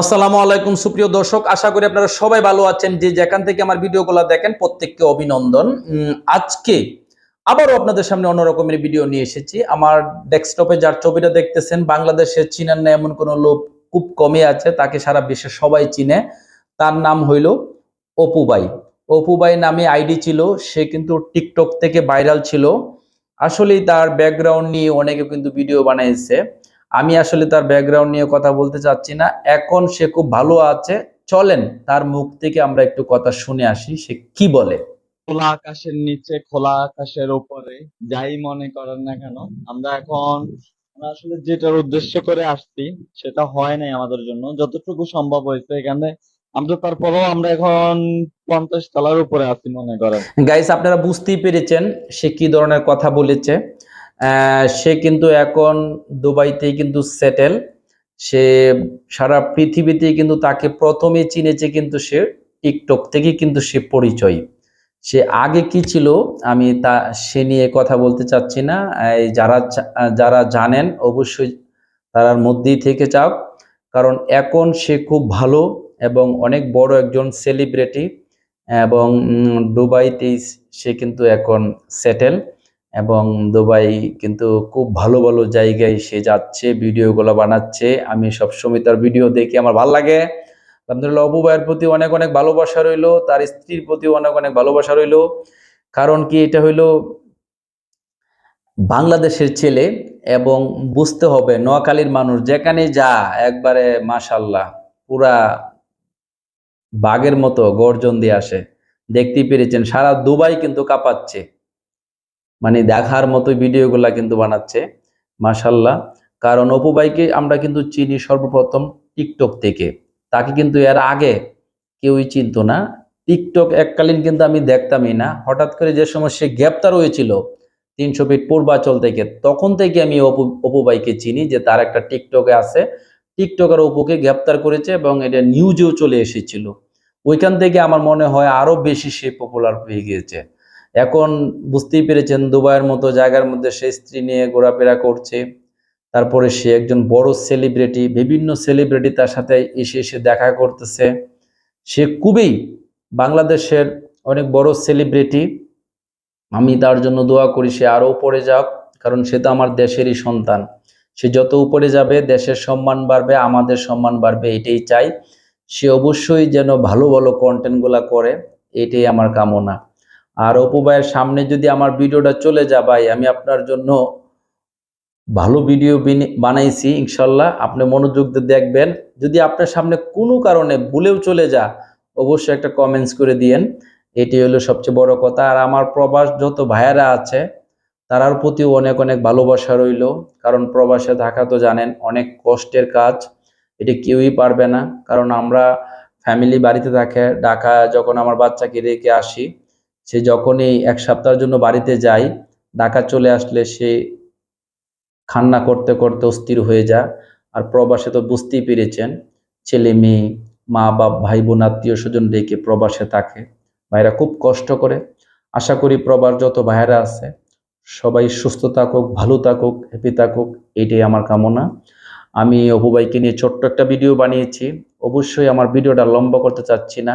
আসসালামু আলাইকুম, সুপ্রিয় দর্শক। আশা করি আপনারা সবাই ভালো আছেন। যে যেখান থেকে আমার ভিডিওগুলো দেখেন, প্রত্যেককে অভিনন্দন। আজকে আবারও আপনাদের সামনে অন্য রকমের ভিডিও নিয়ে এসেছি। আমার ডেস্কটপে যার ছবিটা দেখতেছেন বাংলাদেশে চিনার না এমন কোনো লোক খুব কমে আছে, তাকে সারা বিশ্বে সবাই চিনে। তার নাম হইল অপুবাই অপুবাই নামে আইডি ছিল, সে কিন্তু টিকটক থেকে ভাইরাল ছিল। আসলেই তার ব্যাকগ্রাউন্ড নিয়ে অনেকে কিন্তু ভিডিও বানাইছে। আমি আসলে তার ব্যাকগ্রাউন্ড নিয়ে কথা বলতে চাচ্ছি না। এখন সে খুব ভালো আছে। চলেন তার মুখ থেকে আমরা একটু কথা শুনে আসি সে কি বলে? খোলা আকাশের নিচে খোলা আকাশের উপরে যাই মনে করেন না কেন আমরা এখন আমরা আসলে যেটার উদ্দেশ্য করে আসছি সেটা হয় নাই আমাদের জন্য। যতটুকু সম্ভব হয়েছে এখানে আমরা তারপরেও আমরা এখন পঞ্চাশ তলার উপরে আছি মনে করেন। গাইস আপনারা বুঝতেই পেরেছেন সে কি ধরনের কথা বলেছে। সে কিন্তু এখন দুবাইতেই কিন্তু সেটেল সে সারা পৃথিবীতেই কিন্তু তাকে প্রথমে চিনেছে কিন্তু সে টিকটক থেকে কিন্তু সে পরিচয়। সে আগে কি ছিল আমি তা, সে নিয়ে কথা বলতে চাচ্ছি না। যারা যারা জানেন অবশ্যই তারার মধ্যেই থেকে যাও কারণ এখন সে খুব ভালো এবং অনেক বড় একজন সেলিব্রিটি এবং দুবাইতেই সে কিন্তু এখন সেটেল এবং দুবাই কিন্তু খুব ভালো ভালো জায়গায় সে যাচ্ছে, ভিডিওগুলো বানাচ্ছে। আমি সবসময় তার ভিডিও দেখি আমার ভালো লাগে। আলহামদুলিল্লাহ, অপু ভাইয়ের প্রতি অনেক অনেক ভালোবাসা রইল, তার স্ত্রীর প্রতি অনেক অনেক ভালোবাসা রইল। কারণ কি, এটা হইল বাংলাদেশের ছেলে এবং বুঝতে হবে নোয়াখালীর মানুষ যেখানে যা, একবারে মাশাল্লাহ পুরা বাঘের মতো গর্জন দিয়ে আসে। দেখতেই পেরেছেন, সারা দুবাই কিন্তু কাঁপাচ্ছে। মানে দেখার মতো ভিডিওগুলা কিন্তু বানাচ্ছে মাশাল্লাহ কারণ অপু ভাইকে আমরা কিন্তু চিনি সর্বপ্রথম টিকটক থেকে। তাকে কিন্তু এর আগে কেউই চিনতো না। টিকটক এককালীন কিন্তু আমি দেখতামই না। হঠাৎ করে যে সময় সে গ্রেপ্তার হয়েছিল তিনশো ফিট পূর্বাচল থেকে, তখন থেকে আমি অপু অপু ভাইকে চিনি যে তার একটা টিকটকে আছে। টিকটকার অপুকে গ্রেপ্তার করেছে এবং এটা নিউজেও চলে এসেছিল। ওইখান থেকে আমার মনে হয় আরও বেশি সে পপুলার হয়ে গিয়েছে। এখন বুঝতেই পেরেছেন, দুবাইয়ের মতো জায়গার মধ্যে সে স্ত্রী নিয়ে ঘোরাফেরা করছে। তারপরে সে একজন বড় সেলিব্রিটি বিভিন্ন সেলিব্রিটি তার সাথে এসে এসে দেখা করতেছে। সে খুবই বাংলাদেশের অনেক বড় সেলিব্রিটি আমি তার জন্য দোয়া করি সে আরও উপরে যাক, কারণ সে তো আমার দেশেরই সন্তান। সে যত উপরে যাবে, দেশের সম্মান বাড়বে, আমাদের সম্মান বাড়বে, এটাই চাই। সে অবশ্যই যেন ভালো ভালো কন্টেন্টগুলা করে, এটাই আমার কামনা। আর অপু ভাইয়ের সামনে যদি আমার ভিডিওটা চলে যা ভাই, আমি আপনার জন্য ভালো ভিডিও বিনি- বানাইছি, ইনশাল্লাহ। আপনি মনোযোগ দিয়ে দেখবেন। যদি আপনার সামনে কোনো কারণে ভুলেও চলে যা অবশ্যই একটা কমেন্টস করে দিয়েন। এটি হলো সবচেয়ে বড় কথা। আর আমার প্রবাস যত ভাইয়েরা আছে, তারার প্রতিও অনেক অনেক ভালোবাসা রইল। কারণ প্রবাসে থাকা তো জানেন, অনেক কষ্টের কাজ। এটি কেউই পারবে না। কারণ আমরা ফ্যামিলি বাড়িতে থাকে ঢাকা যখন আমার বাচ্চাকে রেখে আসি সে যখনই এক সপ্তাহের জন্য বাড়িতে যাই ঢাকা চলে আসলে সে খান্না করতে করতে অস্থির হয়ে যায়। আর প্রবাসে তো বুঝতেই পেরেছেন, ছেলে, মেয়ে, মা, বাপ, ভাই, বোন, আত্মীয় স্বজন রেখে প্রবাসে থাকে। ভাইরা খুব কষ্ট করে। আশা করি প্রবাস যত ভাইরা আছে, সবাই সুস্থ থাকুক, ভালো থাকুক হ্যাপি থাকুক, এটাই আমার কামনা। আমি অপু ভাইকে নিয়ে ছোট্ট একটা ভিডিও বানিয়েছি। অবশ্যই আমার ভিডিওটা লম্বা করতে চাচ্ছি না।